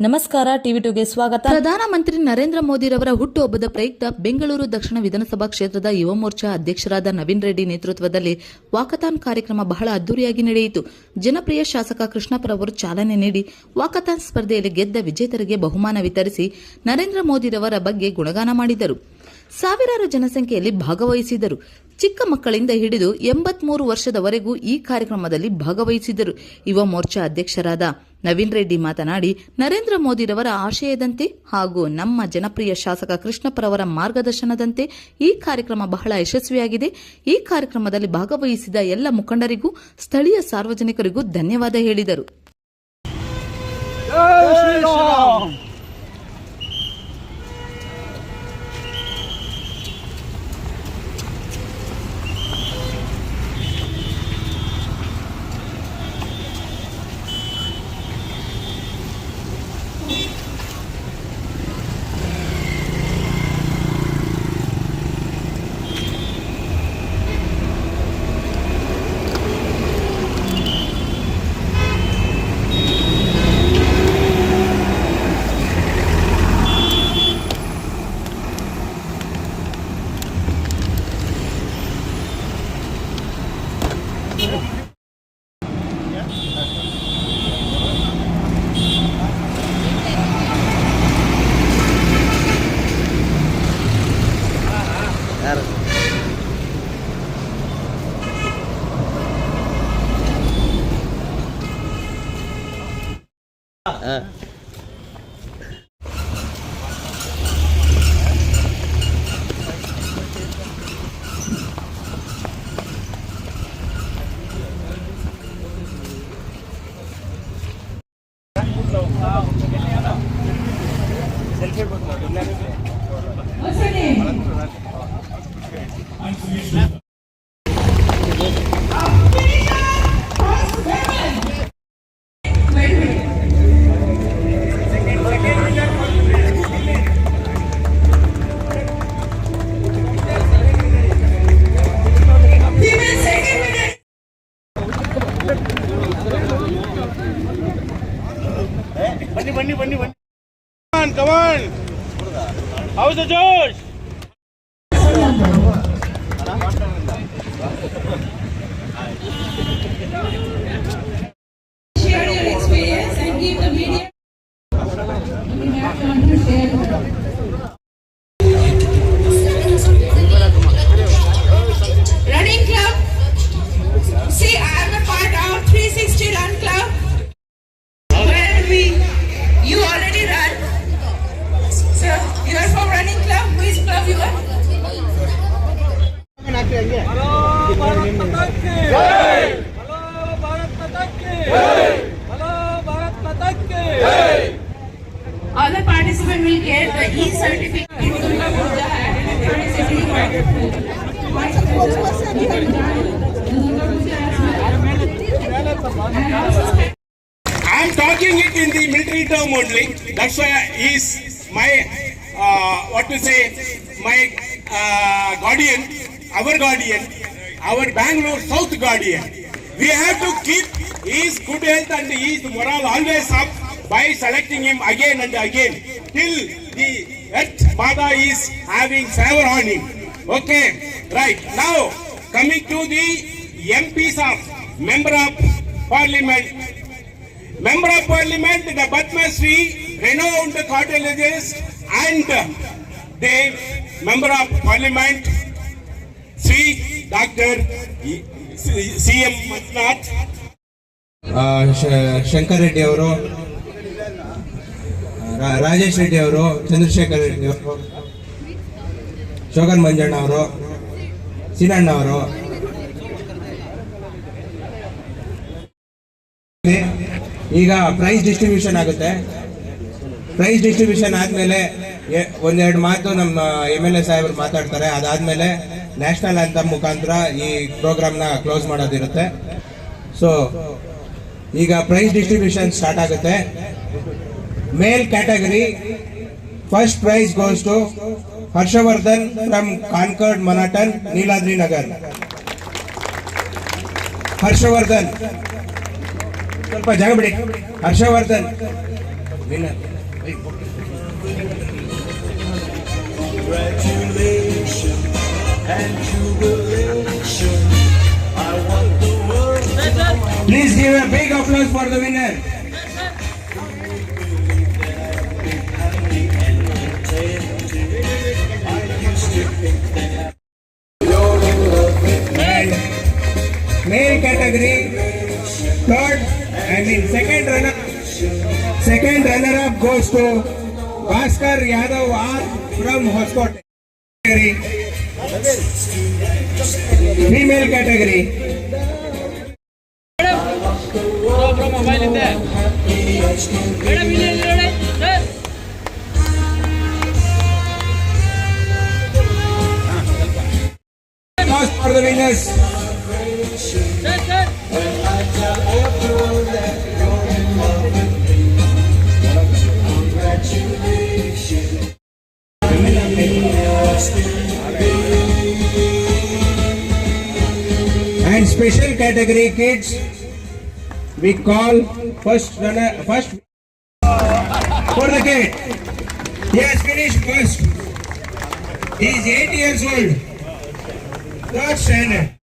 ನಮಸ್ಕಾರ, ಟಿವಿ ಟುಗೆ ಸ್ವಾಗತ. ಪ್ರಧಾನಮಂತ್ರಿ ನರೇಂದ್ರ ಮೋದಿರವರ ಹುಟ್ಟುಹಬ್ಬದ ಪ್ರಯುಕ್ತ ಬೆಂಗಳೂರು ದಕ್ಷಿಣ ವಿಧಾನಸಭಾ ಕ್ಷೇತ್ರದ ಯುವ ಮೋರ್ಚಾ ಅಧ್ಯಕ್ಷರಾದ ನವೀನ್ ರೆಡ್ಡಿ ನೇತೃತ್ವದಲ್ಲಿ ವಾಕಥಾನ್ ಕಾರ್ಯಕ್ರಮ ಬಹಳ ಅದ್ದೂರಿಯಾಗಿ ನಡೆಯಿತು. ಜನಪ್ರಿಯ ಶಾಸಕ ಕೃಷ್ಣಪ್ಪರವರು ಚಾಲನೆ ನೀಡಿ ವಾಕಥಾನ್ ಸ್ಪರ್ಧೆಯಲ್ಲಿ ಗೆದ್ದ ವಿಜೇತರಿಗೆ ಬಹುಮಾನ ವಿತರಿಸಿ ನರೇಂದ್ರ ಮೋದಿರವರ ಬಗ್ಗೆ ಗುಣಗಾನ ಮಾಡಿದರು. ಸಾವಿರಾರು ಜನಸಂಖ್ಯೆಯಲ್ಲಿ ಭಾಗವಹಿಸಿದರು. ಚಿಕ್ಕ ಮಕ್ಕಳಿಂದ ಹಿಡಿದು ಎಂಬತ್ಮೂರು ವರ್ಷದವರೆಗೂ ಈ ಕಾರ್ಯಕ್ರಮದಲ್ಲಿ ಭಾಗವಹಿಸಿದರು. ಯುವ ಮೋರ್ಚಾ ಅಧ್ಯಕ್ಷರಾದ ನವೀನ್ ರೆಡ್ಡಿ ಮಾತನಾಡಿ, ನರೇಂದ್ರ ಮೋದಿರವರ ಆಶಯದಂತೆ ಹಾಗೂ ನಮ್ಮ ಜನಪ್ರಿಯ ಶಾಸಕ ಕೃಷ್ಣಪ್ಪರವರ ಮಾರ್ಗದರ್ಶನದಂತೆ ಈ ಕಾರ್ಯಕ್ರಮ ಬಹಳ ಯಶಸ್ವಿಯಾಗಿದೆ. ಈ ಕಾರ್ಯಕ್ರಮದಲ್ಲಿ ಭಾಗವಹಿಸಿದ ಎಲ್ಲ ಮುಖಂಡರಿಗೂ, ಸ್ಥಳೀಯ ಸಾರ್ವಜನಿಕರಿಗೂ ಧನ್ಯವಾದ ಹೇಳಿದರು. How's the George? Term. That's why is my uh, what to say my uh, guardian, our guardian, our Bangalore South guardian. We have to keep his good health and his morale always up by selecting him again and again till the earth Mother is having favor on him. Okay, right now coming to the MPs of member of parliament Member of Parliament, the Batma Sri, renowned cardiologist and the Member of Parliament, Sri Dr. C.M. Matnath, Uh, Shankar Reddy ಅವರು ರಾಜೇಶ್ ರೆಡ್ಡಿ ಅವರು ಚಂದ್ರಶೇಖರ್ ರೆಡ್ಡಿ ಅವರು Shogun Manjanna ಅವರು ಸೀನಣ್ಣ ಅವರು ಈಗ prize distribution ಆಗುತ್ತೆ. Prize distribution ಆದ್ಮೇಲೆ ಒಂದೆರಡು ಮಾತು ನಮ್ಮ ಎಂ ಎಲ್ ಎ ಸಾಹೇಬರು ಮಾತಾಡ್ತಾರೆ. ಅದಾದ್ಮೇಲೆ ನ್ಯಾಷನಲ್ ಅಂತ ಮುಖಾಂತರ ಈ ಪ್ರೋಗ್ರಾಮ್ನ ಕ್ಲೋಸ್ ಮಾಡೋದಿರುತ್ತೆ. ಸೊ ಈಗ ಪ್ರೈಸ್ ಡಿಸ್ಟ್ರಿಬ್ಯೂಷನ್ ಸ್ಟಾರ್ಟ್ ಆಗುತ್ತೆ. Male category first prize goes to Harshavardhan from Concord Manhattan Niladri Nagar Harshavardhan ಸ್ವಲ್ಪ ಜಾಗ ಬಿಡಿ Harshavardhan winner Please give a big applause for the winner. I mean second runner, second runner up goes to Bhaskar Yadav R from Hoskote. Female category. Applause for the winners. And special category kids, we call first runner, first for the kid. He has finished first. He is eight years old. Third standard.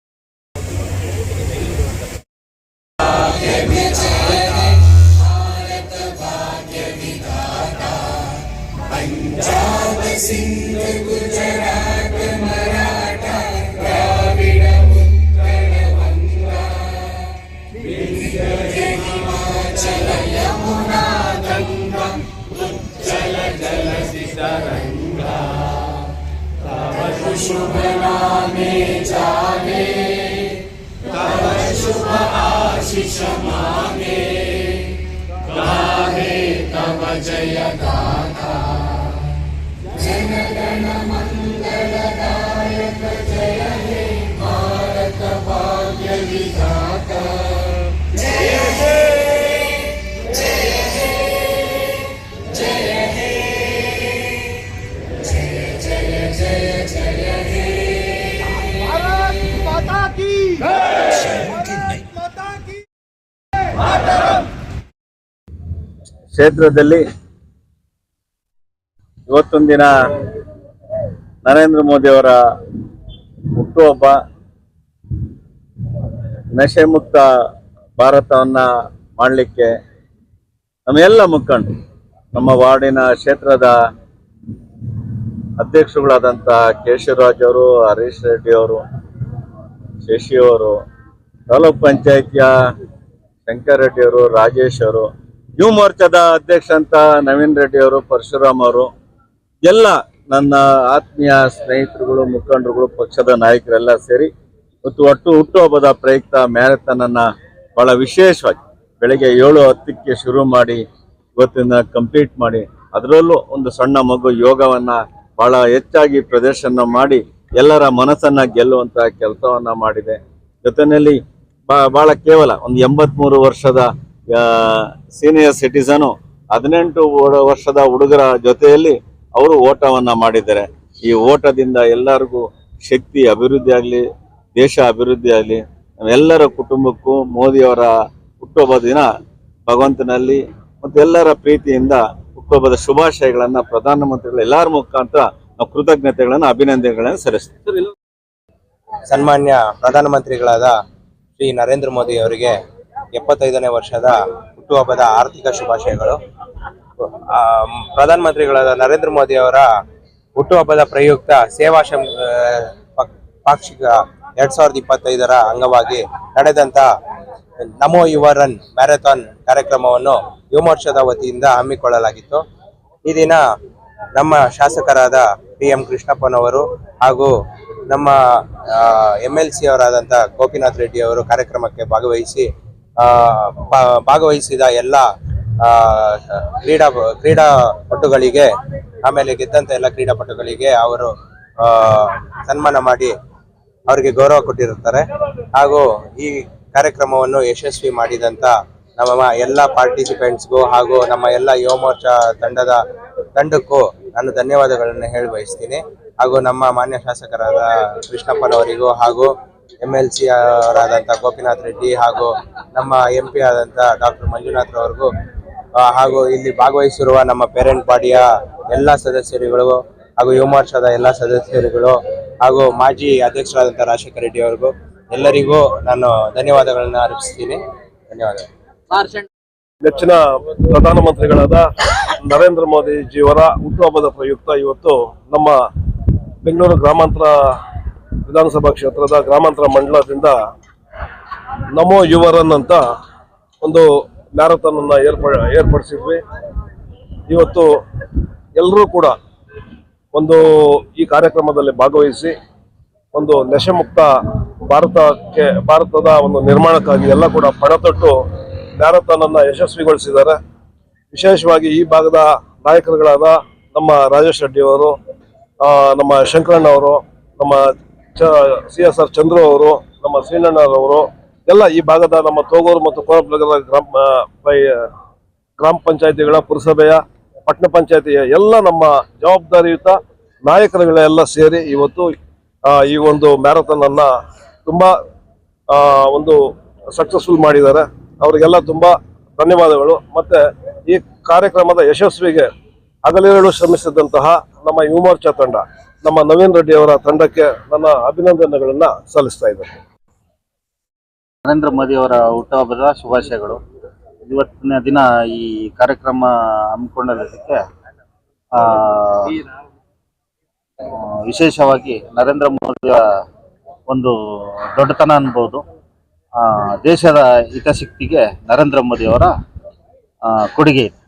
जय गाथा जय हे जय। भारत माता की ಕ್ಷೇತ್ರದಲ್ಲಿ ಇವತ್ತೊಂದು ದಿನ ನರೇಂದ್ರ ಮೋದಿ ಅವರ ಹುಟ್ಟುಹಬ್ಬ, ನಶೆ ಮುಕ್ತ ಭಾರತವನ್ನ ಮಾಡಲಿಕ್ಕೆ ನಮ್ಮೆಲ್ಲ ಮುಖಂಡರು ನಮ್ಮ ವಾರ್ಡಿನ ಕ್ಷೇತ್ರದ ಅಧ್ಯಕ್ಷರುಗಳಾದಂಥ ಕೇಶವರಾಜ್ ಅವರು, ಹರೀಶ್ ರೆಡ್ಡಿ ಅವರು, ಶಶಿ ತಾಲೂಕ್ ಪಂಚಾಯತಿಯ ಶಂಕರ್ ರೆಡ್ಡಿ ಅವರು, ರಾಜೇಶ್ ಅವರು ಯುವ ಮೋರ್ಚಾದ ಅಧ್ಯಕ್ಷ ಅಂತ ನವೀನ್ ರೆಡ್ಡಿ ಅವರು, ಪರಶುರಾಮ್ ಅವರು, ಎಲ್ಲ ನನ್ನ ಆತ್ಮೀಯ ಸ್ನೇಹಿತರುಗಳು, ಮುಖಂಡರುಗಳು, ಪಕ್ಷದ ನಾಯಕರೆಲ್ಲ ಸೇರಿ ಮತ್ತು ಒಟ್ಟು ಹುಟ್ಟುಹಬ್ಬದ ಪ್ರಯುಕ್ತ ಮ್ಯಾರಥಾನ್ ಅನ್ನ ಬಹಳ ವಿಶೇಷವಾಗಿ ಬೆಳಗ್ಗೆ ಏಳು ಹತ್ತಕ್ಕೆ ಶುರು ಮಾಡಿ ಇವತ್ತಿನ ಕಂಪ್ಲೀಟ್ ಮಾಡಿ, ಅದರಲ್ಲೂ ಒಂದು ಸಣ್ಣ ಮಗು ಯೋಗವನ್ನ ಬಹಳ ಹೆಚ್ಚಾಗಿ ಪ್ರದರ್ಶನ ಮಾಡಿ, ಎಲ್ಲರ ಮನಸ್ಸನ್ನ ಗೆಲ್ಲುವಂತಹ ಕೆಲಸವನ್ನ ಮಾಡಿದೆ. ಜೊತೆಯಲ್ಲಿ ಬಹಳ ಕೇವಲ ಒಂದು ಎಂಬತ್ಮೂರು ವರ್ಷದ ಸೀನಿಯರ್ ಸಿಟಿಸನು ಹದಿನೆಂಟು ವರ್ಷದ ಹುಡುಗರ ಜೊತೆಯಲ್ಲಿ ಅವರು ಓಟವನ್ನು ಮಾಡಿದ್ದಾರೆ. ಈ ಓಟದಿಂದ ಎಲ್ಲರಿಗೂ ಶಕ್ತಿ ಅಭಿವೃದ್ಧಿ ಆಗಲಿ, ದೇಶ ಅಭಿವೃದ್ಧಿ ಆಗಲಿ, ಎಲ್ಲರ ಕುಟುಂಬಕ್ಕೂ ಮೋದಿಯವರ ಹುಟ್ಟುಹಬ್ಬ ದಿನ ಭಗವಂತನಲ್ಲಿ ಮತ್ತು ಎಲ್ಲರ ಪ್ರೀತಿಯಿಂದ ಹುಟ್ಟುಹಬ್ಬದ ಶುಭಾಶಯಗಳನ್ನು ಪ್ರಧಾನಮಂತ್ರಿಗಳ ಎಲ್ಲರ ಮುಖಾಂತರ ನಾವು ಕೃತಜ್ಞತೆಗಳನ್ನು, ಅಭಿನಂದನೆಗಳನ್ನು ಸಲ್ಲಿಸ್ತೀವಿ. ಸನ್ಮಾನ್ಯ ಪ್ರಧಾನಮಂತ್ರಿಗಳಾದ ಶ್ರೀ ನರೇಂದ್ರ ಮೋದಿ ಅವರಿಗೆ ಎಪ್ಪತ್ತೈದನೇ ವರ್ಷದ ಹುಟ್ಟುಹಬ್ಬದ ಆರ್ಥಿಕ ಶುಭಾಶಯಗಳು. ಪ್ರಧಾನಮಂತ್ರಿಗಳಾದ ನರೇಂದ್ರ ಮೋದಿ ಅವರ ಹುಟ್ಟುಹಬ್ಬದ ಪ್ರಯುಕ್ತ ಸೇವಾ ಶಂ ಪಾಕ್ಷಿಕ ಎರಡ್ ಸಾವಿರದ ಇಪ್ಪತ್ತೈದರ ಅಂಗವಾಗಿ ನಡೆದಂತ ನಮೋ ಯುವ ರನ್ ಮ್ಯಾರಥಾನ್ ಕಾರ್ಯಕ್ರಮವನ್ನು ಯುವ ಮೋರ್ಚಾದ ವತಿಯಿಂದ ಹಮ್ಮಿಕೊಳ್ಳಲಾಗಿತ್ತು. ಈ ದಿನ ನಮ್ಮ ಶಾಸಕರಾದ ಪಿ ಎಂ ಕೃಷ್ಣಪ್ಪನವರು ಹಾಗೂ ನಮ್ಮ ಎಂ ಎಲ್ ಸಿ ಅವರಾದಂಥ ಗೋಪಿನಾಥ್ ರೆಡ್ಡಿ ಅವರು ಕಾರ್ಯಕ್ರಮಕ್ಕೆ ಭಾಗವಹಿಸಿ ಭಾಗವಹಿಸಿದ ಎಲ್ಲ ಕ್ರೀಡಾ, ಕ್ರೀಡಾಪಟುಗಳಿಗೆ, ಆಮೇಲೆ ಗೆದ್ದಂತ ಎಲ್ಲ ಕ್ರೀಡಾಪಟುಗಳಿಗೆ ಅವರು ಸನ್ಮಾನ ಮಾಡಿ ಅವರಿಗೆ ಗೌರವ ಕೊಟ್ಟಿರುತ್ತಾರೆ. ಹಾಗೂ ಈ ಕಾರ್ಯಕ್ರಮವನ್ನು ಯಶಸ್ವಿ ಮಾಡಿದಂತ ನಮ್ಮ ಎಲ್ಲ ಪಾರ್ಟಿಸಿಪೆಂಟ್ಸ್ಗೂ ಹಾಗೂ ನಮ್ಮ ಎಲ್ಲ ಯುವ ಮೋರ್ಚಾ ತಂಡದ ತಂಡಕ್ಕೂ ನಾನು ಧನ್ಯವಾದಗಳನ್ನು ಹೇಳಿ ಬಯಸ್ತೀನಿ. ಹಾಗೂ ನಮ್ಮ ಮಾನ್ಯ ಶಾಸಕರಾದ ಕೃಷ್ಣಪ್ಪನವರಿಗೂ ಹಾಗೂ ಎಂ ಎಲ್ ಸಿ ಅವರಾದಂಥ ಗೋಪಿನಾಥ್ ರೆಡ್ಡಿ ಹಾಗೂ ನಮ್ಮ ಎಂ ಪಿ ಆದಂಥ ಡಾಕ್ಟರ್ ಮಂಜುನಾಥ್ ಅವ್ರಿಗೂ ಹಾಗೂ ಇಲ್ಲಿ ಭಾಗವಹಿಸಿರುವ ನಮ್ಮ ಪೇರೆಂಟ್ ಬಾಡಿಯ ಎಲ್ಲ ಸದಸ್ಯರುಗಳು ಹಾಗೂ ಯುವ ಮೋರ್ಚಾದ ಎಲ್ಲ ಸದಸ್ಯರುಗಳು ಹಾಗೂ ಮಾಜಿ ಅಧ್ಯಕ್ಷರಾದಂಥ ರಾಜಶೇಖರ ರೆಡ್ಡಿ ಅವ್ರಿಗೂ ಎಲ್ಲರಿಗೂ ನಾನು ಧನ್ಯವಾದಗಳನ್ನ ಅರ್ಪಿಸ್ತೀನಿ. ಧನ್ಯವಾದಗಳು. ನೆಚ್ಚಿನ ಪ್ರಧಾನಮಂತ್ರಿಗಳಾದ ನರೇಂದ್ರ ಮೋದಿಜಿಯವರ ಹುಟ್ಟುಹಬ್ಬದ ಪ್ರಯುಕ್ತ ಇವತ್ತು ನಮ್ಮ ಬೆಂಗಳೂರು ಗ್ರಾಮಾಂತರ ವಿಧಾನಸಭಾ ಕ್ಷೇತ್ರದ ಗ್ರಾಮಾಂತರ ಮಂಡಲದಿಂದ ನಮೋ ಯುವರನ್ ಅಂತ ಒಂದು ಮ್ಯಾರಥಾನ್ ಅನ್ನ ಏರ್ಪ ಏರ್ಪಡಿಸಿದ್ವಿ. ಇವತ್ತು ಎಲ್ಲರೂ ಕೂಡ ಒಂದು ಈ ಕಾರ್ಯಕ್ರಮದಲ್ಲಿ ಭಾಗವಹಿಸಿ ಒಂದು ನಶೆಮುಕ್ತ ಭಾರತಕ್ಕೆ, ಭಾರತದ ಒಂದು ನಿರ್ಮಾಣಕ್ಕಾಗಿ ಎಲ್ಲ ಕೂಡ ಪಣತೊಟ್ಟು ಮ್ಯಾರಥಾನ್ ಅನ್ನ ಯಶಸ್ವಿಗೊಳಿಸಿದ್ದಾರೆ. ವಿಶೇಷವಾಗಿ ಈ ಭಾಗದ ನಾಯಕರುಗಳಾದ ನಮ್ಮ ರಾಜೇಶ್ ರೆಡ್ಡಿ ಅವರು ನಮ್ಮ ಶಂಕರಣ್ಣ ಅವರು, ನಮ್ಮ ಚ, ಸಿ ಎಸ್ ಆರ್ ಚಂದ್ರು ಅವರು, ನಮ್ಮ ಶ್ರೀನಣ್ಣರವರು ಎಲ್ಲ ಈ ಭಾಗದ ನಮ್ಮ ತೋಗೂರು ಮತ್ತು ಕೋರಪನಗರ ಗ್ರಾಮ ಗ್ರಾಮ ಪಂಚಾಯತಿಗಳ, ಪುರಸಭೆಯ, ಪಟ್ಟಣ ಪಂಚಾಯತಿಯ ಎಲ್ಲ ನಮ್ಮ ಜವಾಬ್ದಾರಿಯುತ ನಾಯಕರುಗಳೆಲ್ಲ ಸೇರಿ ಇವತ್ತು ಈ ಒಂದು ಮ್ಯಾರಥಾನ್ ಅನ್ನ ತುಂಬಾ ಒಂದು ಸಕ್ಸಸ್ಫುಲ್ ಮಾಡಿದ್ದಾರೆ. ಅವರಿಗೆಲ್ಲ ತುಂಬಾ ಧನ್ಯವಾದಗಳು. ಮತ್ತೆ ಈ ಕಾರ್ಯಕ್ರಮದ ಯಶಸ್ವಿಗೆ ಹಗಲಿರಳು ಶ್ರಮಿಸಿದಂತಹ ನಮ್ಮ ಯುವ ಮೋರ್ಚಾ ತಂಡ, ನಮ್ಮ ನವೀನ್ ರೆಡ್ಡಿ ಅವರ ತಂಡಕ್ಕೆ ನನ್ನ ಅಭಿನಂದನೆಗಳನ್ನ ಸಲ್ಲಿಸ್ತಾ ಇದ್ದೇನೆ. ನರೇಂದ್ರ ಮೋದಿ ಅವರ ಹುಟ್ಟುಹಬ್ಬದ ಶುಭಾಶಯಗಳು. ಇವತ್ತಿನ ದಿನ ಈ ಕಾರ್ಯಕ್ರಮ ಹಮ್ಮಿಕೊಂಡಿದ್ದಕ್ಕೆ ವಿಶೇಷವಾಗಿ ನರೇಂದ್ರ ಮೋದಿಯ ಒಂದು ದೊಡ್ಡತನ ಅನ್ಬೋದು. ದೇಶದ ಹಿತಶಕ್ತಿಗೆ ನರೇಂದ್ರ ಮೋದಿ ಅವರ ಆ, ಕೊಡುಗೆ ಇದೆ.